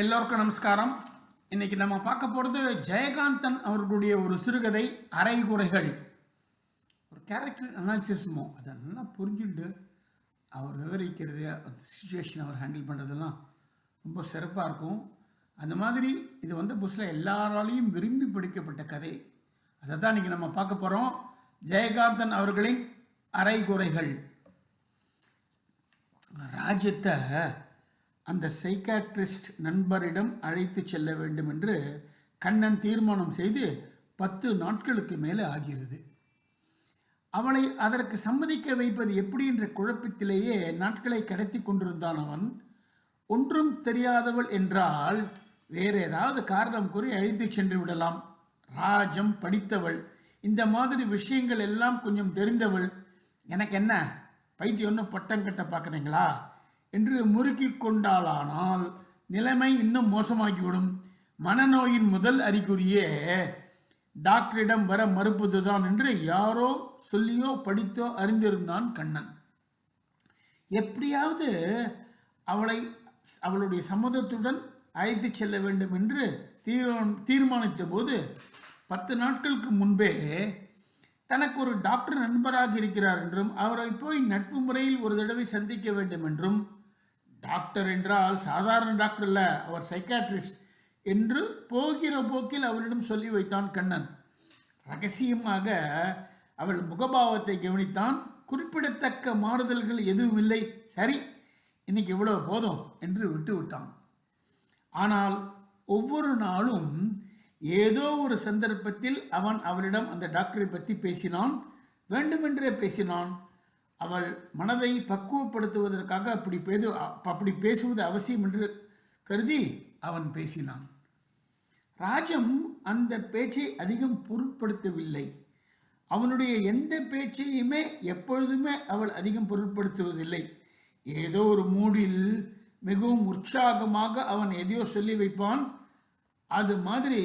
எல்லோருக்கும் நமஸ்காரம். இன்னைக்கு நம்ம பார்க்க போகிறது ஜெயகாந்தன் அவர்களுடைய ஒரு சிறுகதை அரைகுறைகள் ஒரு கேரக்டர் அனாலிசிஸ்மோ அதை நல்லா புரிஞ்சுட்டு அவர் விவரிக்கிறது அந்த சுச்சுவேஷன் அவர் ஹேண்டில் பண்ணுறதெல்லாம் ரொம்ப சிறப்பாக இருக்கும். அந்த மாதிரி இது வந்து புஸ்ல எல்லாராலையும் விரும்பி படிக்கப்பட்ட கதை. அதை தான் இன்னைக்கு நம்ம பார்க்க போகிறோம் ஜெயகாந்தன் அவர்களின் அரைகுறைகள் ராஜ்யத்தை அந்த சைக்காட்ரிஸ்ட் நண்பரிடம் அழைத்து செல்ல வேண்டும் என்று கண்ணன் தீர்மானம் செய்து பத்து நாட்களுக்கு மேலே ஆகிறது. அவளை அதற்கு சம்மதிக்க வைப்பது எப்படி என்ற குழப்பத்திலேயே நாட்களை கடத்தி கொண்டிருந்தான் அவன். ஒன்றும் தெரியாதவள் என்றால் வேறு ஏதாவது காரணம் கூறி அழைத்து சென்று விடலாம். ராஜம் படித்தவள். இந்த மாதிரி விஷயங்கள் எல்லாம் கொஞ்சம் தெரிந்தவள். எனக்கு என்ன? பைத்தியம்னு பட்டம் கட்ட பார்க்குறீங்களா? என்று முறுக்கி கொண்டாலானால் நிலைமை இன்னும் மோசமாகிவிடும். மனநோயின் முதல் அறிகுறியே டாக்டரிடம் வர மறுப்பதுதான் என்று யாரோ சொல்லியோ படித்தோ அறிந்திருந்தான் கண்ணன். எப்படியாவது அவளை அவளுடைய சம்மதத்துடன் அழைத்து செல்ல வேண்டும் என்று தீர்மானித்த போது பத்து நாட்களுக்கு முன்பே தனக்கு ஒரு டாக்டர் நண்பராக இருக்கிறார் என்றும் அவரை போய் நட்பு முறையில் ஒரு தடவை சந்திக்க வேண்டும் என்றும் டாக்டர் என்றால் சாதாரண டாக்டர் அல்ல அவர் சைக்காட்ரிஸ்ட் என்று போகிற போக்கில் அவரிடம் சொல்லி வைத்தான் கண்ணன். ரகசியமாக அவள் முகபாவத்தை கவனித்தான். குறிப்பிடத்தக்க மாறுதல்கள் எதுவும் இல்லை. சரி இன்னைக்கு இவ்வளோ போதும் என்று விட்டு விட்டான். ஆனால் ஒவ்வொரு நாளும் ஏதோ ஒரு சந்தர்ப்பத்தில் அவன் அவளிடம் அந்த டாக்டரை பற்றி பேசினான். வேண்டுமென்றே பேசினான். அவள் மனதை பக்குவப்படுத்துவதற்காக அப்படி பேது அப்படி பேசுவது அவசியம் என்று கருதி அவன் பேசினான். ராஜம் அந்த பேச்சை அதிகம் பொருட்படுத்தவில்லை. அவனுடைய எந்த பேச்சையுமே எப்பொழுதுமே அவள் அதிகம் பொருட்படுத்துவதில்லை. ஏதோ ஒரு மூடில் மிகவும் உற்சாகமாக அவன் எதையோ சொல்லி வைப்பான். அது மாதிரி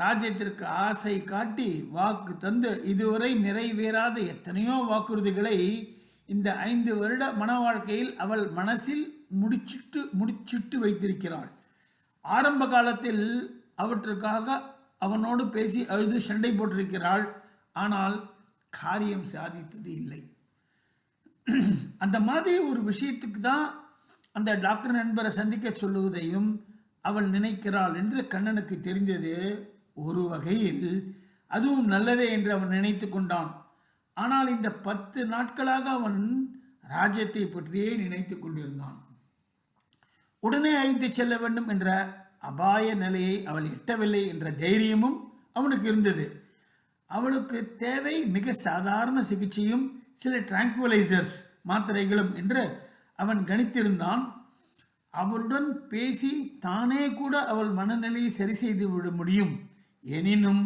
ராஜ்யத்திற்கு ஆசை காட்டி வாக்கு தந்து இதுவரை நிறைவேறாத எத்தனையோ வாக்குறுதிகளை இந்த ஐந்து வருட மன வாழ்க்கையில் அவள் மனசில் முடிச்சிட்டு முடிச்சிட்டு வைத்திருக்கிறாள். ஆரம்ப காலத்தில் அவற்றுக்காக அவனோடு பேசி அழுது சண்டை போட்டிருக்கிறாள். ஆனால் காரியம் சாதித்தது இல்லை. அந்த மாதிரி ஒரு விஷயத்துக்கு தான் அந்த டாக்டர் நண்பரை சந்திக்க சொல்லுவதையும் அவள் நினைக்கிறாள் என்று கண்ணனுக்கு தெரிந்தது. ஒரு வகையில் அதுவும் நல்லதே என்று அவன் நினைத்து கொண்டான். ஆனால் இந்த பத்து நாட்களாக அவன் ராஜ்யத்தை பற்றியே நினைத்து கொண்டிருந்தான். உடனே அழைத்து செல்ல வேண்டும் என்ற அபாய நிலையை அவள் எட்டவில்லை என்ற தைரியமும் அவனுக்கு இருந்தது. அவளுக்கு தேவை மிக சாதாரண சிகிச்சையும் சில டிராங்குவலைசர்ஸ் மாத்திரைகளும் என்று அவன் கணித்திருந்தான். அவளுடன் பேசி தானே கூட அவள் மனநிலையை சரி செய்து விட முடியும். எனினும்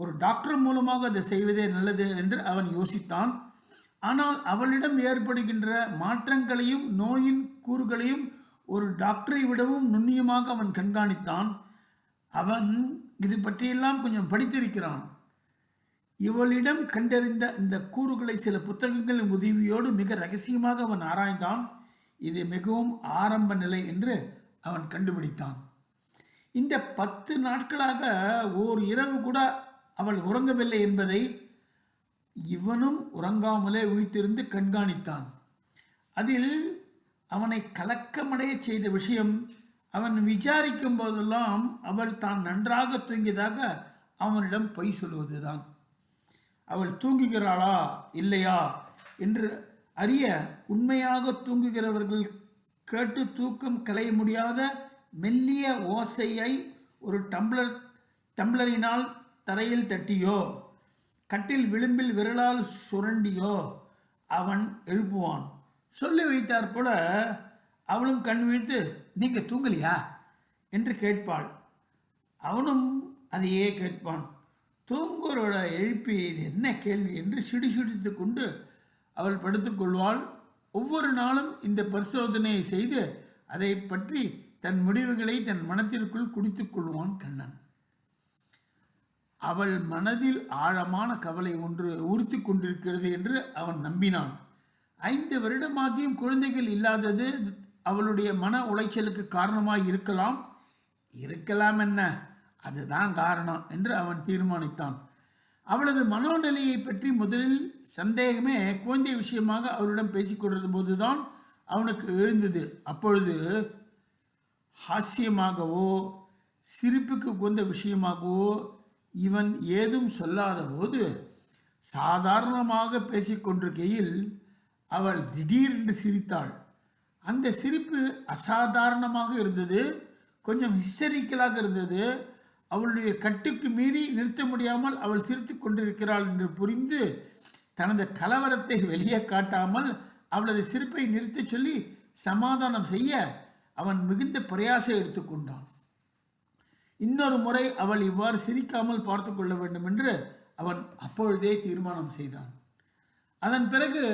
ஒரு டாக்டர் மூலமாக அதை செய்வதே நல்லது என்று அவன் யோசித்தான். ஆனால் அவளிடம் ஏற்படுகின்ற மாற்றங்களையும் நோயின் கூறுகளையும் ஒரு டாக்டரை விடவும் நுண்ணியமாக அவன் கண்காணித்தான். அவன் இது பற்றியெல்லாம் கொஞ்சம் படித்திருக்கிறான். இவளிடம் கண்டறிந்த இந்த கூறுகளை சில புத்தகங்களின் உதவியோடு மிக ரகசியமாக அவன் ஆராய்ந்தான். இது மிகவும் ஆரம்ப நிலை என்று அவன் கண்டுபிடித்தான். இந்த பத்து நாட்களாக ஓர் இரவு கூட அவள் உறங்கவில்லை என்பதை இவனும் உறங்காமலே விழித்திருந்து கண்காணித்தான். அதில் அவனை கலக்கமடைய செய்த விஷயம் அவன் விசாரிக்கும் போதெல்லாம் அவள் தான் நன்றாக தூங்கியதாக அவனிடம் பொய் சொல்வதுதான் அவள் தூங்குகிறாளா? இல்லையா? என்று அறிய உண்மையாக தூங்குகிறவர்கள் கேட்டு தூக்கம் கலைய முடியாத மெல்லிய ஓசையை ஒரு டம்ளர் டம்ளரினால் தரையில் தட்டியோ கட்டில் விளிம்பில் விரலால் சுரண்டியோ அவன் எழுப்புவான். சொல்லி வைத்தார் போல அவளும் கண் விழித்து நீங்க தூங்கலையா? என்று கேட்பாள். அவனும் அதையே கேட்பான். தூங்குறோட எழுப்பி இது என்ன கேள்வி? என்று சிடி சிடித்து கொண்டு அவள் படுத்துக்கொள்வாள் ஒவ்வொரு நாளும் இந்த பரிசோதனையை செய்து அதை பற்றி தன் முடிவுகளை தன் மனத்திற்குள் குடித்துக் கொள்வான் கண்ணன். அவள் மனதில் ஆழமான கவலை ஒன்று உறுத்தி கொண்டிருக்கிறது என்று அவன் நம்பினான். ஐந்து வருடமாகியும் குழந்தைகள் இல்லாதது அவளுடைய மன உளைச்சலுக்கு காரணமாக இருக்கலாம். இருக்கலாம் என்ன? அதுதான் காரணம் என்று அவன் தீர்மானித்தான். அவளது மனோநிலையை பற்றி முதலில் சந்தேகமே குழந்தை விஷயமாக அவளிடம் பேசிக்கொண்டிருந்த போதுதான் அவனுக்கு எழுந்தது. அப்பொழுது ஹாஸ்யமாகவோ சிரிப்புக்கு உகந்த விஷயமாகவோ இவன் ஏதும் சொல்லாத போது சாதாரணமாக பேசிக்கொண்டிருக்கையில் அவள் திடீரென்று சிரித்தாள். அந்த சிரிப்பு அசாதாரணமாக இருந்தது கொஞ்சம் ஹிஸ்டரிக்கலாக இருந்தது. அவளுடைய கட்டுக்கு மீறி நிறுத்த முடியாமல் அவள் சிரித்து கொண்டிருக்கிறாள் என்று புரிந்து தனது கலவரத்தை வெளியே காட்டாமல் அவளது சிரிப்பை நிறுத்தச் சொல்லி சமாதானம் செய்ய அவன் மிகுந்த பிரயாசை எடுத்துக்கொண்டான் இன்னொரு முறை அவள் இவ்வாறு சிரிக்காமல் பார்த்து கொள்ள வேண்டும் என்று அவன் அப்பொழுதே தீர்மானம் செய்தான். அதன் பிறகு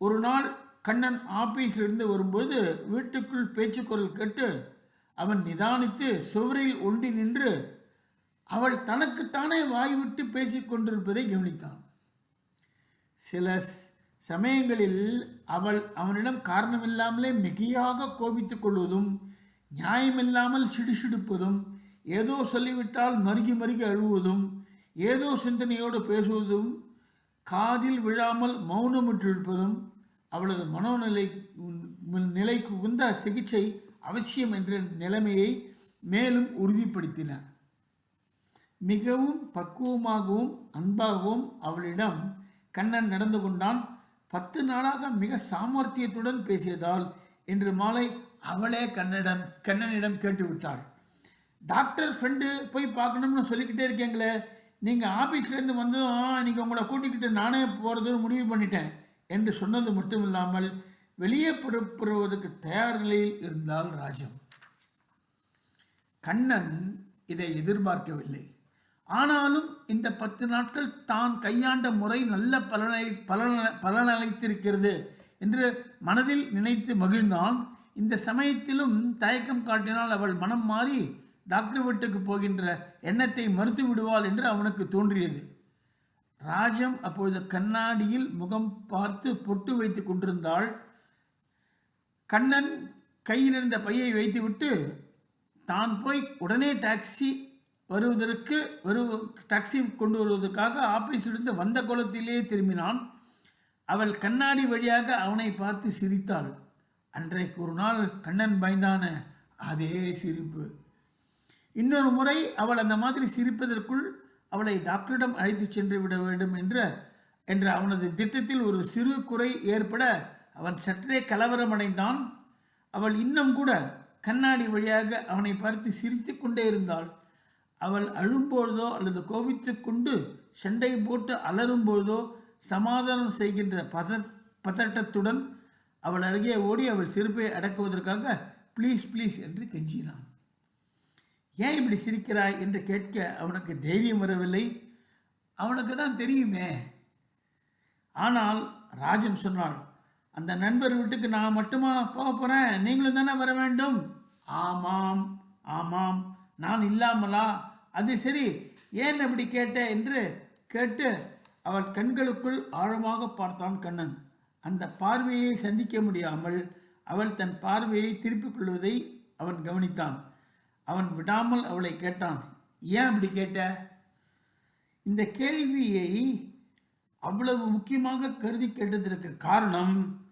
ஒரு நாள் கண்ணன் ஆபீஸிலிருந்து வரும்போது வீட்டுக்குள் பேச்சுக்குரல் கேட்டு அவன் நிதானித்து சுவரில் ஒண்டி நின்று அவள் தனக்குத்தானே வாய்விட்டு பேசிக் கொண்டிருப்பதை கவனித்தான். சில சமயங்களில் அவள் அவனிடம் காரணமில்லாமலே மிகையாக கோபித்துக் கொள்வதும் நியாயமில்லாமல் சிடுசிடுப்பதும் ஏதோ சொல்லிவிட்டால் மருகி மருகி அழுவதும் ஏதோ சிந்தனையோடு பேசுவதும் காதில் விழாமல் மௌனமிட்டிருப்பதும் அவளது மனோநிலை நிலை நிலைக்கு உந்த சிகிச்சை அவசியம் என்ற நிலைமையை மேலும் உறுதிப்படுத்தின. மிகவும் பக்குவமாகவும் அன்பாகவும் அவளிடம் கண்ணன் நடந்து கொண்டான். பத்து நாளாக மிக சாமர்த்தியத்துடன் பேசியதால் இன்று மாலை அவளே கண்ணனிடம் கண்ணனிடம் கேட்டுவிட்டாள். டாக்டர் ஃப்ரெண்டு போய் பார்க்கணும்னு சொல்லிக்கிட்டே இருக்கீங்களே நீங்கள் ஆஃபீஸ்லேருந்து வந்ததும் இன்னைக்கு உங்களை கூட்டிக்கிட்டு நானே போகிறதுன்னு முடிவு பண்ணிட்டேன் என்று சொன்னது மட்டும் இல்லாமல் வெளியே புறப்படுவதற்கு தயார் நிலையில் இருந்தாள் ராஜம். கண்ணன் இதை எதிர்பார்க்கவில்லை. ஆனாலும் இந்த பத்து நாட்கள் தான் கையாண்ட முறை நல்ல பலனை பலன பலனளித்திருக்கிறது என்று மனதில் நினைத்து மகிழ்ந்தான். இந்த சமயத்திலும் தயக்கம் காட்டினால் அவள் மனம் மாறி டாக்டர் வீட்டுக்கு போகின்ற எண்ணத்தை மறுத்து விடுவாள் என்று அவனுக்கு தோன்றியது. ராஜம் அப்பொழுது கண்ணாடியில் முகம் பார்த்து பொட்டு வைத்துக் கொண்டிருந்தாள். கண்ணன் கையிலிருந்த பையை வைத்துவிட்டு தான் போய் உடனே டாக்ஸி வருவதற்கு வரு டாக்ஸி கொண்டு வருவதற்காக ஆபீஸிலிருந்து வந்த கோலத்திலே திரும்பினான். அவள் கண்ணாடி வழியாக அவனை பார்த்து சிரித்தாள். அன்றைக்கு ஒரு நாள் கண்ணன் பயந்தான அதே சிரிப்பு. இன்னொரு முறை அவள் அந்த மாதிரி சிரிப்பதற்குள் அவளை டாக்டரிடம் அழைத்துச் சென்று விட வேண்டும் என்ற என்ற அவனது திட்டத்தில் ஒரு சிறு குறை ஏற்பட அவன் சற்றே கலவரமடைந்தான். அவள் இன்னும் கூட கண்ணாடி வழியாக அவனை பார்த்து சிரித்து கொண்டே இருந்தாள். அவள் அழும்பொழுதோ அல்லது கோபித்து கொண்டு சண்டை போட்டு அலறும்பொழுதோ சமாதானம் செய்கின்ற பத பதட்டத்துடன் அவள் அருகே ஓடி அவள் சிரிப்பை அடக்குவதற்காக ப்ளீஸ் ப்ளீஸ் என்று கெஞ்சினான். ஏன் இப்படி சிரிக்கிறாய்? என்று கேட்க அவனுக்கு தைரியம் வரவில்லை. அவனுக்கு தான் தெரியுமே. ஆனால் ராஜம் சொன்னாள் அந்த நண்பர் வீட்டுக்கு நான் மட்டுமா போக போகிறேன் நீங்களும் தானே வர வேண்டும்? ஆமாம் ஆமாம். நான் இல்லாமலா? அது சரி. ஏன் அப்படி கேட்ட? என்று கேட்டு அவள் கண்களுக்குள் ஆழமாக பார்த்தான் கண்ணன். அந்த பார்வையை சந்திக்க முடியாமல் அவள் தன் பார்வையை திருப்பிக் கொள்வதை அவன் கவனித்தான். அவன் விடாமல் அவளை கேட்டான் ஏன் அப்படி கேட்ட? இந்த கேள்வியை அவ்வளவு முக்கியமாக கருதி கேட்டதற்கு காரணம்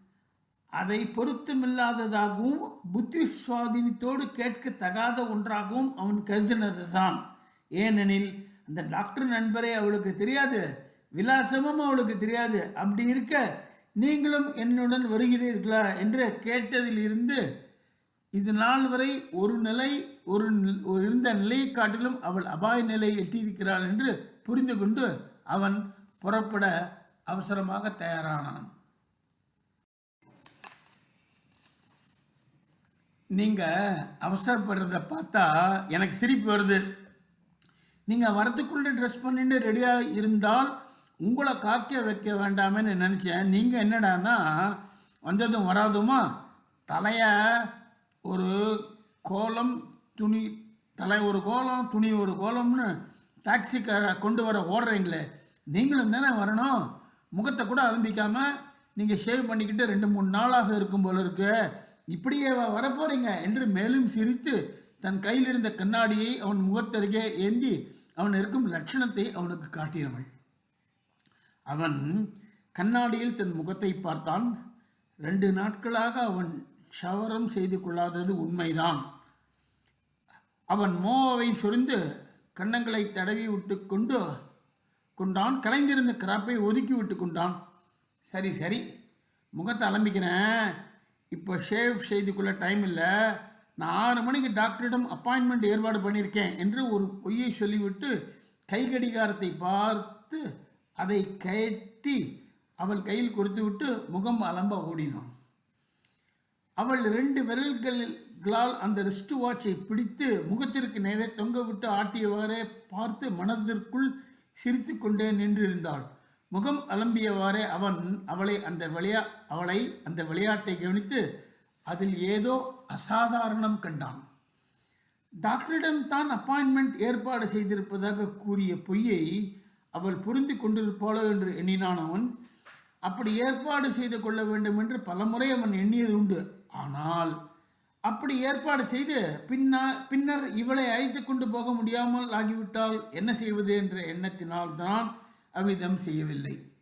அதை பொருத்தமில்லாததாகவும் புத்தி சுவாதீனத்தோடு கேட்க தகாத ஒன்றாகவும் அவன் கருதினது தான் ஏனெனில் அந்த டாக்டர் நண்பரே அவளுக்கு தெரியாது விலாசமும் அவளுக்கு தெரியாது. அப்படி இருக்க நீங்களும் என்னுடன் வருகிறீர்களா என்று கேட்டதிலிருந்து இது நாள் வரை ஒரு நிலை ஒரு ஒரு இருந்த நிலையை காட்டிலும் அவள் அபாய நிலையை எட்டியிருக்கிறாள் என்று புரிந்து கொண்டு அவன் புறப்பட அவசரமாக தயாரானான். நீங்கள் அவசரப்படுறத பார்த்தா எனக்கு சிரிப்பு வருது. நீங்கள் வரத்துக்குள்ளே ட்ரெஸ் பண்ணிட்டு ரெடியாக இருந்தால் உங்களை காக்க வைக்க வேண்டாமேன்னு நினச்சேன். நீங்கள் என்னடான்னா வந்ததும் வராதுமா? தலையை ஒரு கோலம் துணி தலை ஒரு கோலம் துணி ஒரு கோலம்னு டாக்ஸிக்கார கொண்டு வர ஓடுறீங்களே. நீங்களும் தானே வரணும். முகத்தை கூட அலம்பிக்காமல் நீங்கள் ஷேவ் பண்ணிக்கிட்டு ரெண்டு மூணு நாளாக இருக்கும் போல இருக்குது இப்படியே வரப்போறீங்க என்று மேலும் சிரித்து தன் கையில் இருந்த கண்ணாடியை அவன் முகத்தருகே ஏந்தி அவன் இருக்கும் லட்சணத்தை அவனுக்கு காட்டினவள் அவன் கண்ணாடியில் தன் முகத்தை பார்த்தான். ரெண்டு நாட்களாக அவன் ஷவரம் செய்து கொள்ளாதது உண்மைதான். அவன் மோவை சொரிந்து கன்னங்களை தடவி விட்டு கொண்டு கொண்டான். கலைந்திருந்த கிராப்பை ஒதுக்கி விட்டு கொண்டான். சரி சரி முகத்தை அலம்பிக்கிறேன். இப்போ ஷேவ் செய்து கொள்ள டைம் இல்லை. நான் ஆறு மணிக்கு டாக்டரிடம் அப்பாயின்மெண்ட் ஏற்பாடு பண்ணியிருக்கேன் என்று ஒரு பொய்யை சொல்லிவிட்டு கை கடிகாரத்தை பார்த்து அதை கட்டி அவள் கையில் கொடுத்துவிட்டு முகம் அலம்ப ஓடினான். அவள் ரெண்டு விரல்களால் அந்த ரிஸ்ட் வாட்சை பிடித்து முகத்திற்கு நேரே தொங்க விட்டு ஆட்டியவாறே பார்த்து மனதிற்குள் சிரித்து கொண்டே நின்றிருந்தாள். முகம் அலம்பியவாறே அவன் அவளை அந்த விளையா அவளை அந்த விளையாட்டை கவனித்து அதில் ஏதோ அசாதாரணம் கண்டான். டாக்டரிடம் தான் அப்பாயின்மெண்ட் ஏற்பாடு செய்திருப்பதாக கூறிய பொய்யை அவள் புரிந்து கொண்டிருப்பாளோ என்று எண்ணினான் அவன். அப்படி ஏற்பாடு செய்து கொள்ள வேண்டும் என்று பலமுறை அவன் எண்ணியது உண்டு. ஆனால் அப்படி ஏற்பாடு செய்து பின்னா பின்னர் இவளை அழைத்து கொண்டு போக முடியாமல் ஆகிவிட்டால் என்ன செய்வது என்ற எண்ணத்தினால் தான் அவ்விதம் செய்யவில்லை.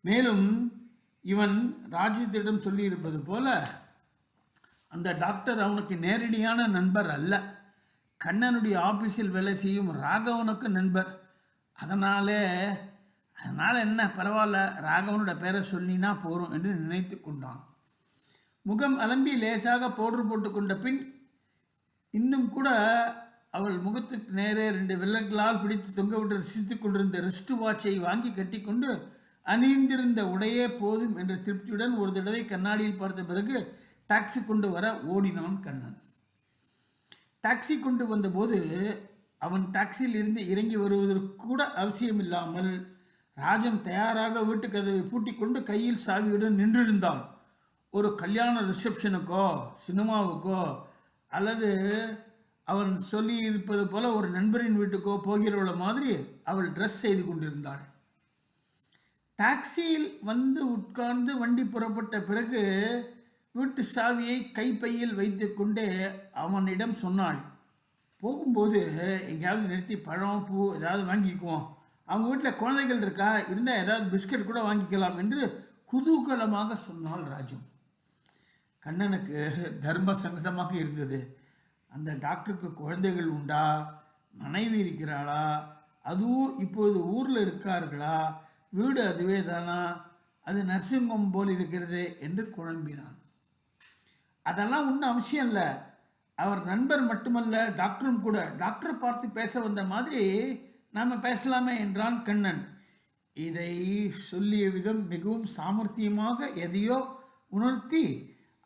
மேலும் இவன் ராஜ்யத்திடம் சொல்லியிருப்பது போல அந்த டாக்டர் அவனுக்கு நேரடியான நண்பர் அல்ல. கண்ணனுடைய ஆபீஸில் வேலை செய்யும் ராகவனுக்கு நண்பர். அதனாலே அதனால் என்ன? பரவாயில்ல ராகவனோட பேரை சொல்லினா போகிறோம் என்று நினைத்து கொண்டான். முகம் அலம்பி லேசாக பவுடர் போட்டுக்கொண்ட பின் இன்னும் கூட அவள் முகத்துக்கு நேரே ரெண்டு வில்லங்களால் பிடித்து தொங்கவிட்டு ரசித்துக் கொண்டிருந்த ரிஸ்ட் வாட்சை வாங்கி கட்டிக்கொண்டு அணிந்திருந்த உடையே போதும் என்ற திருப்தியுடன் ஒரு தடவை கண்ணாடியில் பார்த்த பிறகு டாக்ஸி கொண்டு வர ஓடினான் கண்ணன். டாக்ஸி கொண்டு வந்தபோது அவன் டாக்ஸியில் இருந்து இறங்கி வருவதற்கு கூட அவசியமில்லாமல் ராஜம் தயாராக வீட்டு கதவை பூட்டிக்கொண்டு கையில் சாவியுடன் நின்றிருந்தான். ஒரு கல்யாண ரிசப்ஷனுக்கோ சினிமாவுக்கோ அல்லது அவன் சொல்லி இருப்பது போல ஒரு நண்பரின் வீட்டுக்கோ போகிறவள மாதிரி அவள் ட்ரெஸ் செய்து கொண்டிருந்தாள். டாக்ஸியில் வந்து உட்கார்ந்து வண்டி புறப்பட்ட பிறகு வீட்டு சாவியை கைப்பையில் வைத்து கொண்டே அவனிடம் சொன்னாள் போகும்போது எங்கேயாவது நிறுத்தி பழம் பூ ஏதாவது வாங்கிக்குவோம். அவங்க வீட்டில் குழந்தைகள் இருக்கா? இருந்தால் ஏதாவது பிஸ்கட் கூட வாங்கிக்கலாம் என்று குதூகலமாக சொன்னாள் ராஜு. கண்ணனுக்கு தர்ம சங்கடமாக இருந்தது. அந்த டாக்டருக்கு குழந்தைகள் உண்டா? மனைவி இருக்கிறாளா? அதுவும் இப்போது ஊரில் இருக்கார்களா? வீடு அதுவே தானா? அது நரசிம்மம் போல் இருக்கிறது என்று குழம்பினான். அதெல்லாம் ஒன்றும் அவசியம் இல்லை. அவர் நண்பர் மட்டுமல்ல டாக்டரும் கூட. டாக்டர் பார்த்து பேச வந்த மாதிரி நாம் பேசலாமே என்றான் கண்ணன். இதை சொல்லிய விதம் மிகவும் சாமர்த்தியமாக எதையோ உணர்த்தி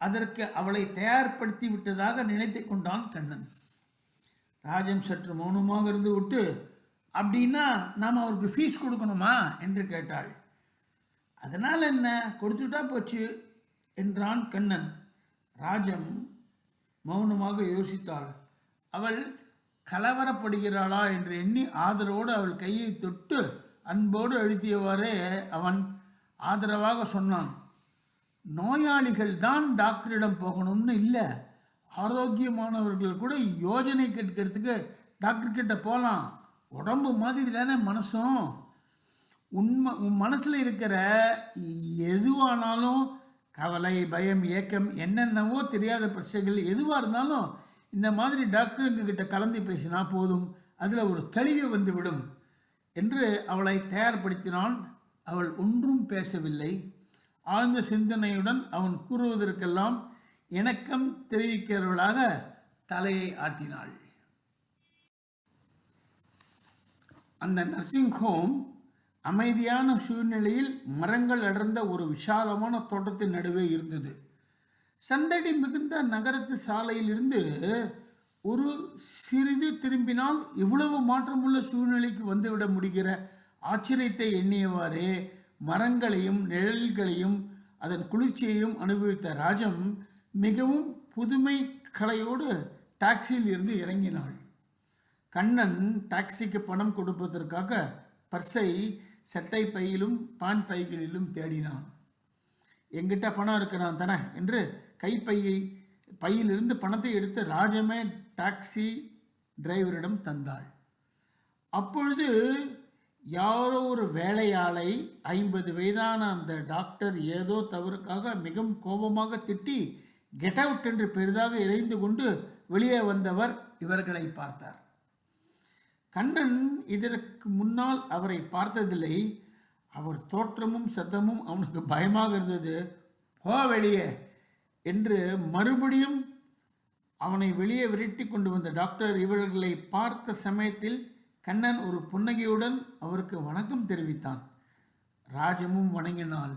அதற்கு அவளை தயார்படுத்தி விட்டதாக நினைத்து கொண்டான் கண்ணன். ராஜம் சற்று மௌனமாக இருந்து விட்டு அப்படின்னா நாம் அவருக்கு ஃபீஸ் கொடுக்கணுமா? என்று கேட்டாள். அதனால் என்ன? கொடுத்துட்டா போச்சு என்றான் கண்ணன். ராஜம் மௌனமாக யோசித்தாள். அவள் கலவரப்படுகிறாளா? என்று எண்ணி ஆதரவோடு அவள் கையை தொட்டு அன்போடு அழுத்தியவாறே அவன் ஆதரவாக சொன்னான். நோயாளிகள் தான் டாக்டரிடம் போகணும்னு இல்லை. ஆரோக்கியமானவர்கள் கூட யோஜனை கேட்கறதுக்கு டாக்டர் கிட்ட போகலாம் உடம்பு மாதிரி தானே மனசும். உண்மை உன் மனசில் இருக்கிற எதுவானாலும் கவலை பயம் ஏக்கம் என்னென்னவோ தெரியாத பிரச்சனைகள் எதுவாக இருந்தாலும் இந்த மாதிரி டாக்டருங்க கிட்ட கலந்து பேசினா போதும். அதில் ஒரு தெளிவு வந்துவிடும். என்று அவளை தயார்படுத்தினான். அவள் ஒன்றும் பேசவில்லை. ஆழ்ந்த சிந்தனையுடன் அவன் கூறுவதற்கெல்லாம் இணக்கம் தெரிவிக்கிறவளாக தலையை ஆட்டினாள். அந்த நர்சிங் ஹோம் அமைதியான சூழ்நிலையில் மரங்கள் அடர்ந்த ஒரு விசாலமான தோட்டத்தின் நடுவே இருந்தது. சந்தடி மிகுந்த நகரத்து சாலையிலிருந்து ஒரு சிறிது திரும்பினால் இவ்வளவு மாற்றமுள்ள சூழ்நிலைக்கு வந்துவிட முடிகிற ஆச்சரியத்தை எண்ணியவாறே மரங்களையும் நிழல்களையும் அதன் குளிர்ச்சியையும் அனுபவித்த ராஜம் மிகவும் புதுமை கலையோடு டாக்ஸியில் இருந்து இறங்கினாள். கண்ணன் டாக்ஸிக்கு பணம் கொடுப்பதற்காக பர்ஸை சட்டை பையிலும் பான் பைகளிலும் தேடினான். எங்கிட்ட பணம் இருக்கு நான் தரேன் என்று கைப்பையை பையிலிருந்து பணத்தை எடுத்து ராஜமே டாக்ஸி டிரைவரிடம் தந்தாள். அப்பொழுது யாரோ ஒரு வேலையாளை ஐம்பது வயதான அந்த டாக்டர் ஏதோ தவறுக்காக மிகவும் கோபமாக திட்டி கெட் அவுட் என்று பெரிதாக இறைந்து கொண்டு வெளியே வந்தவர் இவர்களை பார்த்தார். கண்ணன் இதற்கு முன்னால் அவரை பார்த்ததில்லை. அவர் தோற்றமும் சத்தமும் அவனுக்கு பயமாக இருந்தது. போ வெளியே என்று மறுபடியும் அவனை வெளியே விரட்டி கொண்டு வந்த டாக்டர் இவர்களை பார்த்த சமயத்தில் கண்ணன் ஒரு புன்னகையுடன் அவருக்கு வணக்கம் தெரிவித்தான். ராஜமும் வணங்கினாள்.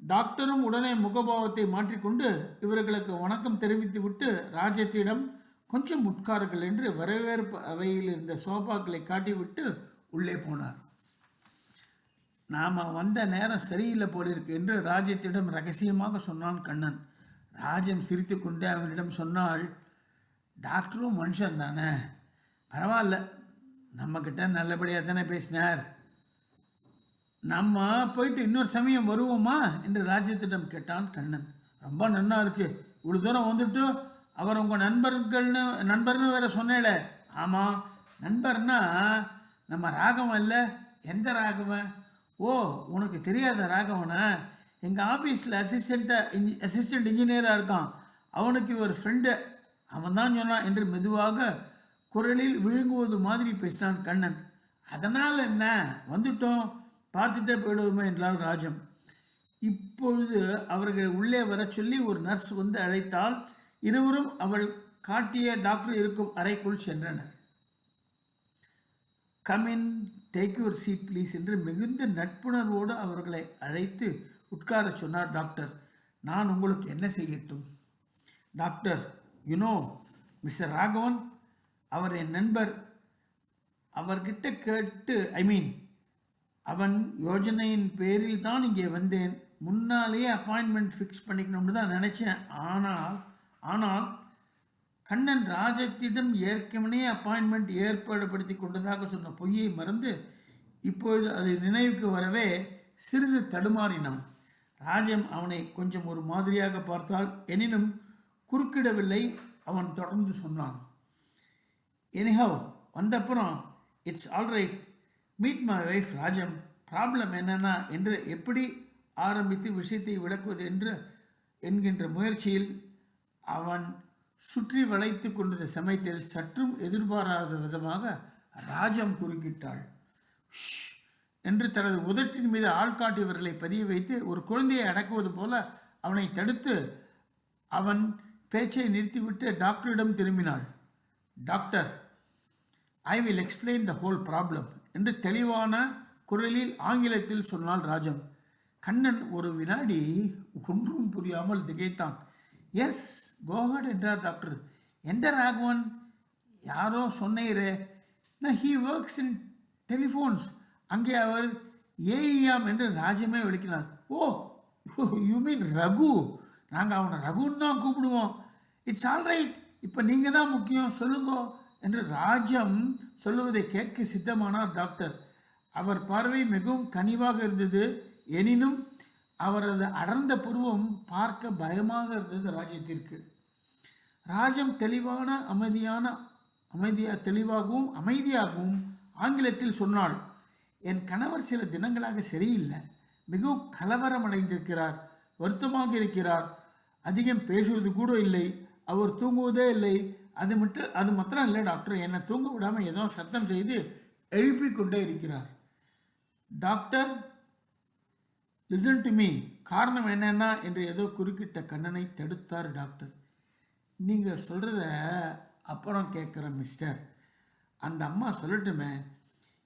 டாக்டரும் உடனே முகபாவத்தை மாற்றிக்கொண்டு இவர்களுக்கு வணக்கம் தெரிவித்துவிட்டு ராஜத்திடம் கொஞ்சம் உட்கார்கள் என்று வரவேற்பு அறையில் இருந்த சோபாக்களை காட்டிவிட்டு உள்ளே போனார். நாம் வந்த நேரம் சரியில்லை போலிருக்கு என்று ராஜ்யத்திடம் ரகசியமாக சொன்னான் கண்ணன். ராஜம் சிரித்துக்கொண்டே அவனிடம் சொன்னாள் டாக்டரும் மனுஷன் தானே பரவாயில்ல நம்மக்கிட்ட நல்லபடியாக தானே பேசினார். நம்ம போயிட்டு இன்னொரு சமயம் வருவோமா? என்று ராஜ்யத்திடம் கேட்டான் கண்ணன். ரொம்ப நன்னா இருக்கு. இவ்வளோ தூரம் வந்துட்டு அவர் உங்கள் நண்பர்கள்னு நண்பர்னு வேற சொன்னேல. ஆமாம் நண்பர்னா நம்ம ராகவன் இல்லை. எந்த ராகவன்? ஓ உனக்கு தெரியாத ராகவனா? எங்கள் ஆஃபீஸில் அசிஸ்டண்ட்டாக இன்ஜி அசிஸ்டண்ட் இன்ஜினியராக இருக்கான். அவனுக்கு ஒரு ஃப்ரெண்டு அவன் தான் சொன்னான் என்று மெதுவாக குரலில் விழுங்குவது மாதிரி பேசினான் கண்ணன். அதனால் என்ன? வந்துட்டோம். பார்த்துட்டே போயிடுவோமே என்றாள் ராஜம். இப்பொழுது அவர்கள் உள்ளே வரச் சொல்லி ஒரு நர்ஸ் வந்து அழைத்தால் இருவரும் அவள் காட்டிய டாக்டர் இருக்கும் அறைக்குள் சென்றனர். Come in take your seat please என்று மிகுந்த நட்புணர்வோடு அவர்களை அழைத்து உட்கார சொன்னார் டாக்டர் நான் உங்களுக்கு என்ன செய்யட்டும்? Doctor you know mister Raghavan அவர் என் நண்பர் அவர்கிட்ட கேட்டு ஐ மீன் அவன் யோஜனையின் பேரில் தான் இங்கே வந்தேன். முன்னாலேயே அப்பாயின்மெண்ட் ஃபிக்ஸ் பண்ணிக்கணும்னு தான் நினச்சேன். ஆனால் ஆனால் கண்ணன் ராஜத்திடம் ஏற்கனவே அப்பாயின்மெண்ட் ஏற்பாடுபடுத்தி கொண்டதாக சொன்ன பொய்யை மறந்து இப்பொழுது அது நினைவுக்கு வரவே சிறிது தடுமாறினான். ராஜம் அவனை கொஞ்சம் ஒரு மாதிரியாக பார்த்தால் எனினும் குறுக்கிடவில்லை. அவன் தொடர்ந்து சொன்னான். எனிஹவ் வந்தப்புறம் it's alright meet my wife Rajam problem என்னென்னா என்று எப்படி ஆரம்பித்து விஷயத்தை விளக்குவது என்று என்கின்ற முயற்சியில் அவன் சுற்றி வளைத்து கொண்டிருந்த சமயத்தில் சற்றும் எதிர்பாராத விதமாக ராஜம் குறுக்கிட்டாள். என்று தனது உதட்டின் மீது ஆள்காட்டியவர்களை பதிய வைத்து ஒரு குழந்தையை அடக்குவது போல அவனை தடுத்து அவன் பேச்சை நிறுத்திவிட்டு டாக்டரிடம் திரும்பினாள். Doctor I will explain the whole problem என்று தெளிவான குரலில் ஆங்கிலத்தில் சொன்னால் ராஜம் கண்ணன் ஒரு வினாடி ஒன்றும் புரியாமல் திகைத்தான். எஸ் கோஹட் என்றார் டாக்டர் எந்த ராகவன்? யாரோ சொன்னீரே. நான் ஹீ ஒர்க்ஸ் இன் டெலிஃபோன்ஸ் அங்கே அவர் ஏஇயாம் என்று ராஜமே விளக்கினார் ஓ யூ மீன் ரகு? நாங்கள் அவனை ரகுன்னு தான் கூப்பிடுவோம். இட்ஸ் ஆல் ரைட் இப்போ நீங்கள் தான் முக்கியம். சொல்லுங்க. என்று ராஜம் சொல்லுவதை கேட்க சித்தமானார் டாக்டர். அவர் பார்வை மிகவும் கனிவாக இருந்தது. எனினும் அவரது அடர்ந்த புருவம் பார்க்க பயமாக இருந்தது ராஜ்யத்திற்கு. ராஜம் தெளிவான அமைதியான அமைதியா தெளிவாகவும் அமைதியாகவும் ஆங்கிலத்தில் சொன்னாள் என் கணவர் சில தினங்களாக சரியில்லை. மிகவும் கலவரம் அடைந்திருக்கிறார் வருத்தமாக இருக்கிறார். அதிகம் பேசுவது கூட இல்லை. அவர் தூங்குவதே இல்லை. அது மட்டும் அது மாத்திரம் இல்லை டாக்டர் என்னை தூங்க விடாமல் ஏதோ சத்தம் செய்து எழுப்பி கொண்டே இருக்கிறார். டாக்டர் லிசன் டு மீ காரணம் என்னென்னா என்று ஏதோ குறுக்கிட்ட கண்ணனை தடுத்தார் டாக்டர். நீங்கள் சொல்கிறத அப்புறம் கேட்குறேன் மிஸ்டர். அந்த அம்மா சொல்லட்டுமே.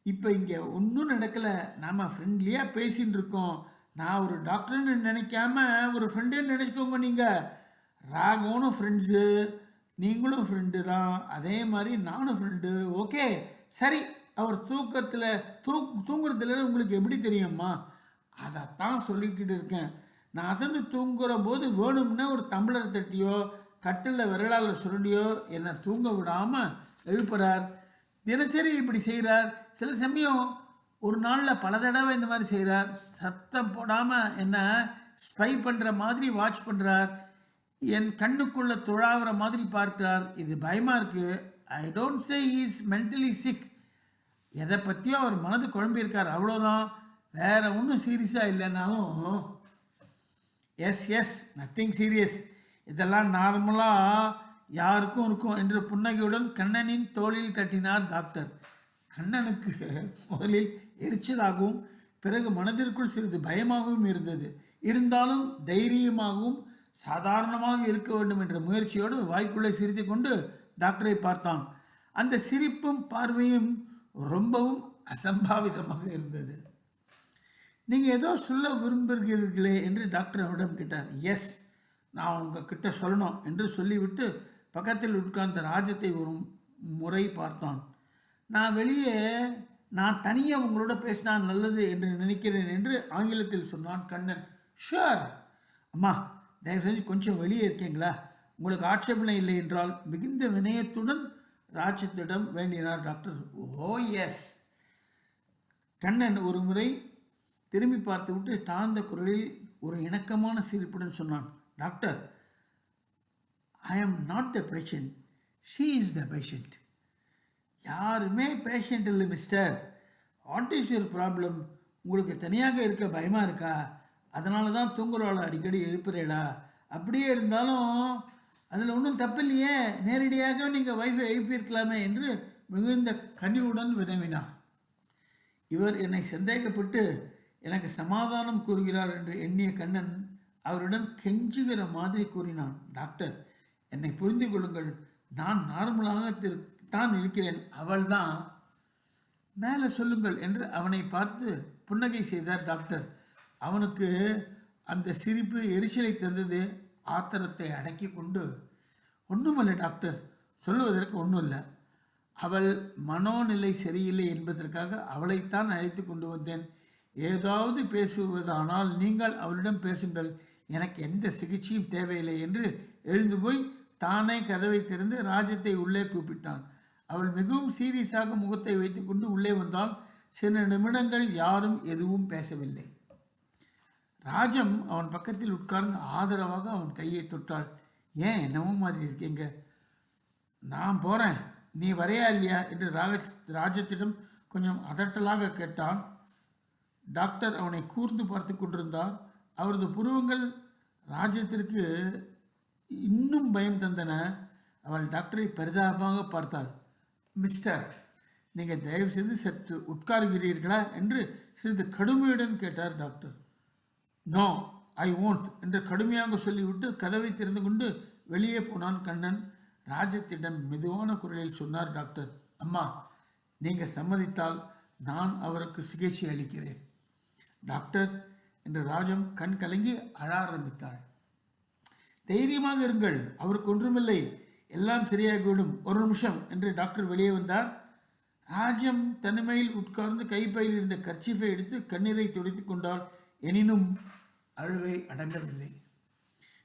இப்போ இங்கே ஒன்றும் நடக்கலை. நாம் ஃப்ரெண்ட்லியாக பேசின்னு இருக்கோம். நான் ஒரு டாக்டர்னு நினைக்காம ஒரு ஃப்ரெண்டுன்னு நினச்சிக்கோங்க நீங்கள் ராகவனும் ஃப்ரெண்ட்ஸு நீங்களும் ஃப்ரெண்டு தான். அதே மாதிரி நானும் ஃப்ரெண்டு ஓகே சரி அவர் தூக்கத்தில் தூ தூங்குறதுல உங்களுக்கு எப்படி தெரியும்மா? அதைத்தான் சொல்லிக்கிட்டு இருக்கேன். நான் அசந்து தூங்குற போது வேணும்னா ஒரு தம்பளர் தட்டியோ கட்டில் விரலால் சுருண்டியோ என்னை தூங்க விடாமல் எழுப்புறார். தினசரி இப்படி செய்கிறார் சில சமயம் ஒரு நாளில் பல தடவை இந்த மாதிரி செய்கிறார் சத்தம் போடாமல் என்ன ஸ்பை பண்ணுற மாதிரி வாட்ச் பண்ணுறார் என் கண்ணுக்குள்ள துழாவிற மாதிரி பார்க்கிறார். இது பயமா இருக்கு. I don't say is mentally sick எதை பற்றியோ அவர் மனது குழம்பியிருக்கார். அவ்வளோதான் வேற ஒன்றும் சீரியஸாக இல்லைனாலும் எஸ் எஸ் நத்திங் சீரியஸ் இதெல்லாம் நார்மலாக யாருக்கும் இருக்கும் என்று புன்னகையுடன் கண்ணனின் தோளில் கட்டினார் டாக்டர் கண்ணனுக்கு முதலில் எரிச்சலாகவும் பிறகு மனதிற்குள் சிறிது பயமாகவும் இருந்தது. இருந்தாலும் தைரியமாகவும் சாதாரணமாக இருக்க வேண்டும் என்ற முயற்சியோடு வாய்க்குள்ளே சிரித்து கொண்டு டாக்டரை பார்த்தான். அந்த சிரிப்பும் பார்வையும் ரொம்பவும் அசம்பாவிதமாக இருந்தது. நீங்கள் ஏதோ சொல்ல விரும்புகிறீர்களே என்று டாக்டர் அவரிடம் கேட்டார். எஸ் நான் உங்ககிட்ட சொல்லணும் என்று சொல்லிவிட்டு பக்கத்தில் உட்கார்ந்த ராஜத்தை ஒரு முறை பார்த்தான். நான் வெளியே நான் தனியாக உங்களோட பேசினா நல்லது என்று நினைக்கிறேன் என்று ஆங்கிலத்தில் சொன்னான் கண்ணன். ஷுவர் அம்மா தயவு செஞ்சு கொஞ்சம் வெளியே இருக்கீங்களா? உங்களுக்கு ஆட்சேபனை இல்லை என்றால் மிகுந்த வினயத்துடன் ராஜ்யத்திடம் வேண்டினார் டாக்டர். ஓ எஸ். கண்ணன் ஒரு முறை திரும்பி பார்த்துவிட்டு தாழ்ந்த குரலில் ஒரு இணக்கமான சிரிப்புடன் சொன்னான். Doctor I am not the patient she is the patient யாருமே பேஷண்ட் இல்லை மிஸ்டர் வாட் ப்ராப்ளம் உங்களுக்கு தனியாக இருக்க பயமாக இருக்கா? அதனால தான் தூங்குறவாளை அடிக்கடி எழுப்புறேடா அப்படியே இருந்தாலும் அதில் ஒன்றும் தப்பில்லையே. நேரடியாக நீங்கள் வைஃபை எழுப்பியிருக்கலாமே என்று மிகுந்த கனிவுடன் வினவினார் இவர் என்னை சந்தேகப்பட்டு எனக்கு சமாதானம் கூறுகிறார் என்று எண்ணிய கண்ணன் அவரிடம் கெஞ்சுகிற மாதிரி கூறினான். டாக்டர் என்னை புரிந்து கொள்ளுங்கள். நான் நார்மலாக திரு தான் இருக்கிறேன். அவள்தான் மேலே சொல்லுங்கள் என்று அவனை பார்த்து புன்னகை செய்தார் டாக்டர். அவனுக்கு அந்த சிரிப்பு எரிச்சலை தந்தது. ஆத்திரத்தை அடக்கி கொண்டு ஒன்றுமில்லை டாக்டர். சொல்லுவதற்கு ஒன்றும் இல்லை அவள் மனோநிலை சரியில்லை என்பதற்காக அவளைத்தான் அழைத்து கொண்டு வந்தேன். ஏதாவது பேசுவதானால் நீங்கள் அவளிடம் பேசுங்கள். எனக்கு எந்த சிகிச்சையும் தேவையில்லை என்று எழுந்து போய் தானே கதவை திறந்து ராஜத்தை உள்ளே கூப்பிட்டான். அவள் மிகவும் சீரியஸாக முகத்தை வைத்துக்கொண்டு உள்ளே வந்தால் சில நிமிடங்கள் யாரும் எதுவும் பேசவில்லை. ராஜம் அவன் பக்கத்தில் உட்கார்ந்து ஆதரவாக அவன் கையை தொட்டாள். ஏன் என்னமோ மாதிரி இருக்கீங்க? நான் போகிறேன் நீ வரையா இல்லையா? என்று ராக ராஜத்திடம் கொஞ்சம் அதட்டலாக கேட்டான். டாக்டர் அவனை கூர்ந்து பார்த்து கொண்டிருந்தார். அவரது புருவங்கள் ராஜ்யத்திற்கு இன்னும் பயம் தந்தன. அவள் டாக்டரை பரிதாபமாக பார்த்தாள். மிஸ்டர் நீங்கள் தயவு செய்து சற்று உட்கார்கிறீர்களா? என்று சிறிது கடுமையுடன் கேட்டார் டாக்டர். நோ ஐ ஓன்ட் என்று கடுமையாக சொல்லிவிட்டு கதவை திறந்து கொண்டு வெளியே போனான் கண்ணன். ராஜத்திடம் மெதுவான குரலில் சொன்னார் டாக்டர் அம்மா நீங்கள் சம்மதித்தால் நான் அவருக்கு சிகிச்சை அளிக்கிறேன். டாக்டர் என்று ராஜம் கண் கலங்கி அழ ஆரம்பித்தாள் தைரியமாக இருங்கள் அவருக்கு ஒன்றுமில்லை எல்லாம் சரியாகிவிடும் ஒரு நிமிஷம் என்று டாக்டர் வெளியே வந்தார். ராஜம் தனிமையில் உட்கார்ந்து கைப்பையில் இருந்த கர்ச்சீஃபை எடுத்து கண்ணீரை துடைத்து கொண்டாள். எனினும் அழுவை அடங்கவில்லை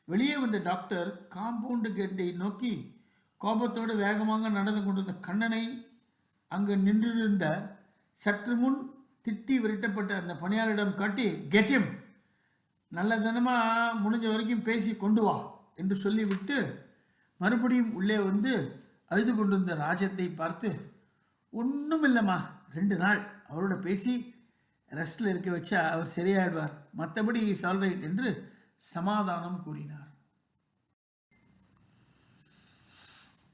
வெளியே வந்த டாக்டர் காம்பவுண்டு கேட்டை நோக்கி கோபத்தோடு வேகமாக நடந்து கொண்டிருந்த கண்ணனை அங்கு நின்றிருந்த சற்று முன் திட்டி விரட்டப்பட்ட அந்த பணியாளரிடம் காட்டி கெட்டியம் நல்ல தினமாக முடிஞ்ச வரைக்கும் பேசி கொண்டு வா என்று சொல்லிவிட்டு மறுபடியும் உள்ளே வந்து அழுது கொண்டிருந்த ராஜத்தை பார்த்து ஒன்றும் இல்லைம்மா ரெண்டு நாள். அவரோட பேசி ரெஸ்டில் இருக்க வச்சா அவர் சரியாயிடுவார். மற்றபடி சால்ரைட் என்று சமாதானம் கூறினார்.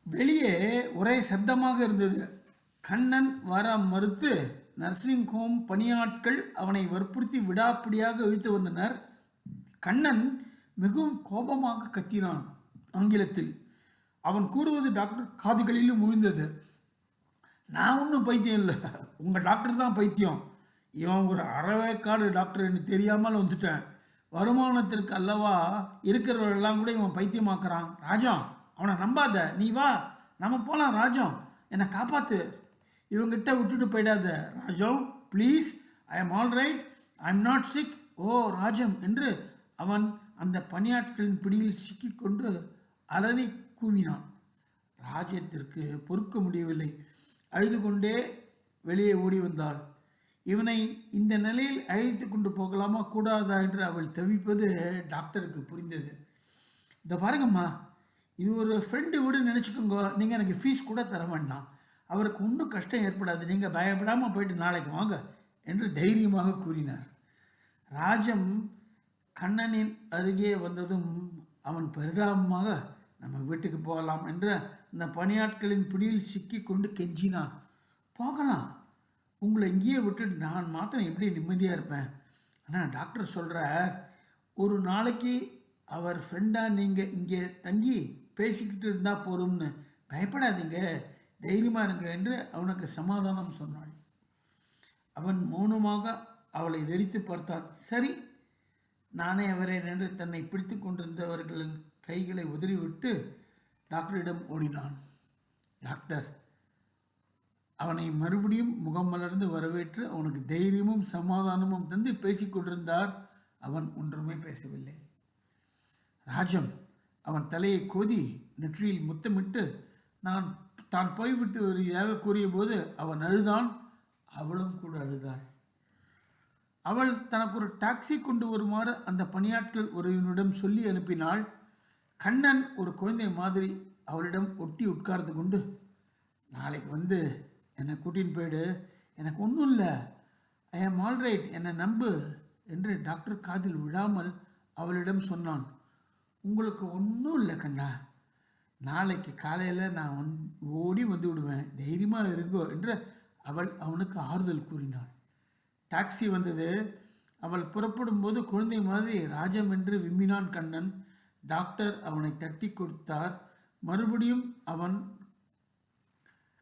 வெளியே ஒரே சத்தமாக இருந்தது. கண்ணன் வர மறுத்து நர்சிங் ஹோம் பணியாட்கள் அவனை வற்புறுத்தி விடாப்பிடியாக இழுத்து வந்தனர். கண்ணன் மிகவும் கோபமாக கத்தினான் ஆங்கிலத்தில். அவன் கூறுவது டாக்டர் காதுகளிலும் விழுந்தது நான் ஒன்றும் பைத்தியம் இல்லை. உங்கள் டாக்டர் தான் பைத்தியம். இவன் ஒரு அறவேக்காடு டாக்டர் என்று தெரியாமல் வந்துட்டேன். வருமானத்திற்கு அல்லவா இருக்கிறவரெல்லாம் கூட இவன் பைத்தியமாக்குறான். ராஜா அவனை நம்பாத. நீ வா நம்ம போகலாம் ராஜம் என்னை காப்பாத்து. இவங்கிட்ட விட்டுட்டு போயிடாத. Rajam please I am all right I am not sick oh Rajam என்று அவன் அந்த பணியாட்களின் பிடியில் சிக்கிக்கொண்டு அலறி கூவினான். ராஜ்யத்திற்கு பொறுக்க முடியவில்லை. அழுது கொண்டே வெளியே ஓடி வந்தாள். இவனை இந்த நிலையில் அழைத்து கொண்டு போகலாமா கூடாதா என்று அவள் தவிப்பது டாக்டருக்கு புரிந்தது. இந்த பாருங்கம்மா இது ஒரு ஃப்ரெண்டு வீடு நினச்சிக்கோங்க. நீங்கள் எனக்கு ஃபீஸ் கூட தர வேண்டாம். அவருக்கு ஒன்றும் கஷ்டம் ஏற்படாது. நீங்கள் பயப்படாமல் போயிட்டு நாளைக்கு வாங்க என்று தைரியமாக கூறினார். ராஜம் கண்ணனின் அருகே வந்ததும் அவன் பரிதாபமாக நம்ம வீட்டுக்கு போகலாம் என்ற அந்த பணியாட்களின் பிடியில் சிக்கி கொண்டு கெஞ்சினான். போகலாம். உங்களை இங்கேயே விட்டுட்டு நான் மாத்திரம் எப்படி நிம்மதியாக இருப்பேன்? ஆனால் டாக்டர் சொல்கிறார் ஒரு நாளைக்கு அவர் ஃப்ரெண்டாக நீங்கள் இங்கே தங்கி பேசிக்கிட்டு இருந்தால் போதும்னு பயப்படாதீங்க தைரியமாக இருங்க என்று அவனுக்கு சமாதானம் சொன்னாள். அவன் மௌனமாக அவளை வெறித்து பார்த்தான். சரி நானே அவரே நின்று தன்னை பிடித்து கொண்டிருந்தவர்களின் கைகளை உதறிவிட்டு டாக்டரிடம் ஓடினான். டாக்டர் அவனை மறுபடியும் முகம் மலர்ந்து வரவேற்று அவனுக்கு தைரியமும் சமாதானமும் தந்து பேசிக் கொண்டிருந்தார். அவன் ஒன்றுமே பேசவில்லை. ராஜம் அவன் தலையை கோதி நெற்றியில் முத்தமிட்டு நான் தான் போய்விட்டு வருவதாக கூறியபோது அவன் அழுதான். அவளும் கூட அழுதாள். அவள் தனக்கு ஒரு டாக்ஸி கொண்டு வருமாறு அந்த பணியாட்கள் ஒருவனிடம் சொல்லி அனுப்பினாள். கண்ணன் ஒரு குழந்தை மாதிரி அவளிடம் ஒட்டி உட்கார்ந்து கொண்டு நாளைக்கு வந்து என்னை கூட்டின்னு போயிடு. எனக்கு ஒன்றும் இல்லை. ஐ ஆம் ஆல்ரைட் என்னை நம்பு என்று டாக்டர் காதில் விழாமல் அவளிடம் சொன்னான். உங்களுக்கு ஒன்றும் இல்லை கண்ணா. நாளைக்கு காலையில் நான் வந் ஓடி வந்து விடுவேன். தைரியமாக இருக்கோ என்று அவள் அவனுக்கு ஆறுதல் கூறினாள். டாக்ஸி வந்தது. அவள் புறப்படும் போது குழந்தை மாதிரி ராஜம் என்று விம்மினான் கண்ணன். டாக்டர் அவனை தட்டி கொடுத்தார். மறுபடியும் அவன்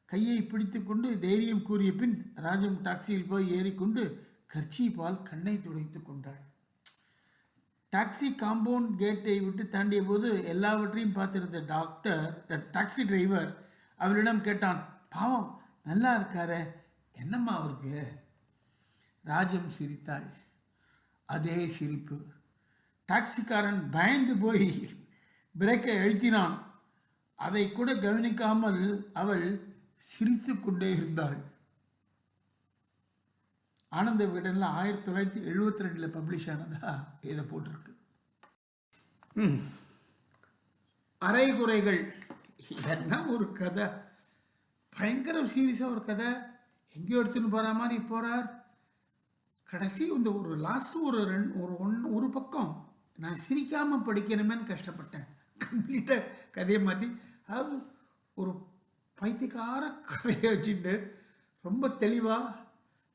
கையை பிடித்துக்கொண்டு தைரியம் கூறிய பின் ராஜம் டாக்ஸியில் போய் ஏறிக்கொண்டு கர்ச்சீப்பால் கண்ணை துடைத்து கொண்டாள். டாக்ஸி காம்பவுண்ட் கேட்டை விட்டு தாண்டிய போது எல்லாவற்றையும் பார்த்திருந்த டாக்டர் டாக்ஸி டிரைவர் அவளிடம் கேட்டான் பாவம் நல்லா இருக்காரே என்னம்மா அவருக்கு? ராஜம் சிரித்தாள் அதே சிரிப்பு. டாக்ஸிக்காரன் பயந்து போய் பிரேக்கை அழுத்தினான். அதை கூட கவனிக்காமல் அவள் சிரித்து கொண்டே இருந்தாள். ஆனந்த விகடனில் ஆயிரத்தி தொள்ளாயிரத்தி எழுபத்தி ரெண்டில் பப்ளிஷ் ஆனதா இதை போட்டிருக்கு. ம். அரைகுறைகள். என்ன ஒரு கதை? பயங்கர சீரியஸாக ஒரு கதை. எங்கேயோ எடுத்துன்னு போகிற மாதிரி போகிறார் கடைசி இந்த ஒரு லாஸ்ட் ஒரு ரெண்டு ஒரு ஒன் ஒரு பக்கம் நான் சிரிக்காமல் படிக்கணுமேன்னு கஷ்டப்பட்டேன். கம்ப்ளீட்டாக கதையை மாற்றி அதாவது ஒரு பைத்தியக்கார கதையை வச்சுட்டு ரொம்ப தெளிவாக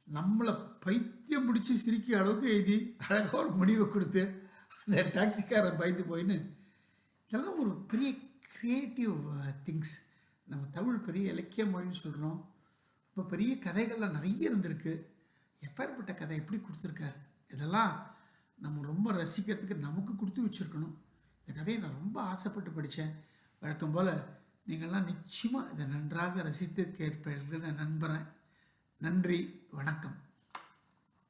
நம்மளை பைத்தியம் பிடிச்சி சிரிக்கிற அளவுக்கு எழுதி அழகாக ஒரு முடிவை கொடுத்து அந்த டாக்ஸிக்காரன் பயந்து போயின்னு இதெல்லாம் ஒரு பெரிய க்ரியேட்டிவ் திங்ஸ் uh, நம்ம தமிழ் பெரிய இலக்கிய மொழின்னு சொல்கிறோம் இப்போ பெரிய கதைகள்லாம் நிறைய இருந்திருக்கு. எப்பேற்பட்ட கதை எப்படி கொடுத்துருக்காரு? இதெல்லாம் நம்ம ரொம்ப ரசிக்கிறதுக்கு நமக்கு கொடுத்து வச்சுருக்கணும். இந்த கதையை நான் ரொம்ப ஆசைப்பட்டு படித்தேன் வழக்கம் போல் நீங்கள்லாம் நிச்சயமாக இதை நன்றாக ரசித்து கேட்பீர்கள் நான் நம்புகிறேன் நன்றி வணக்கம்.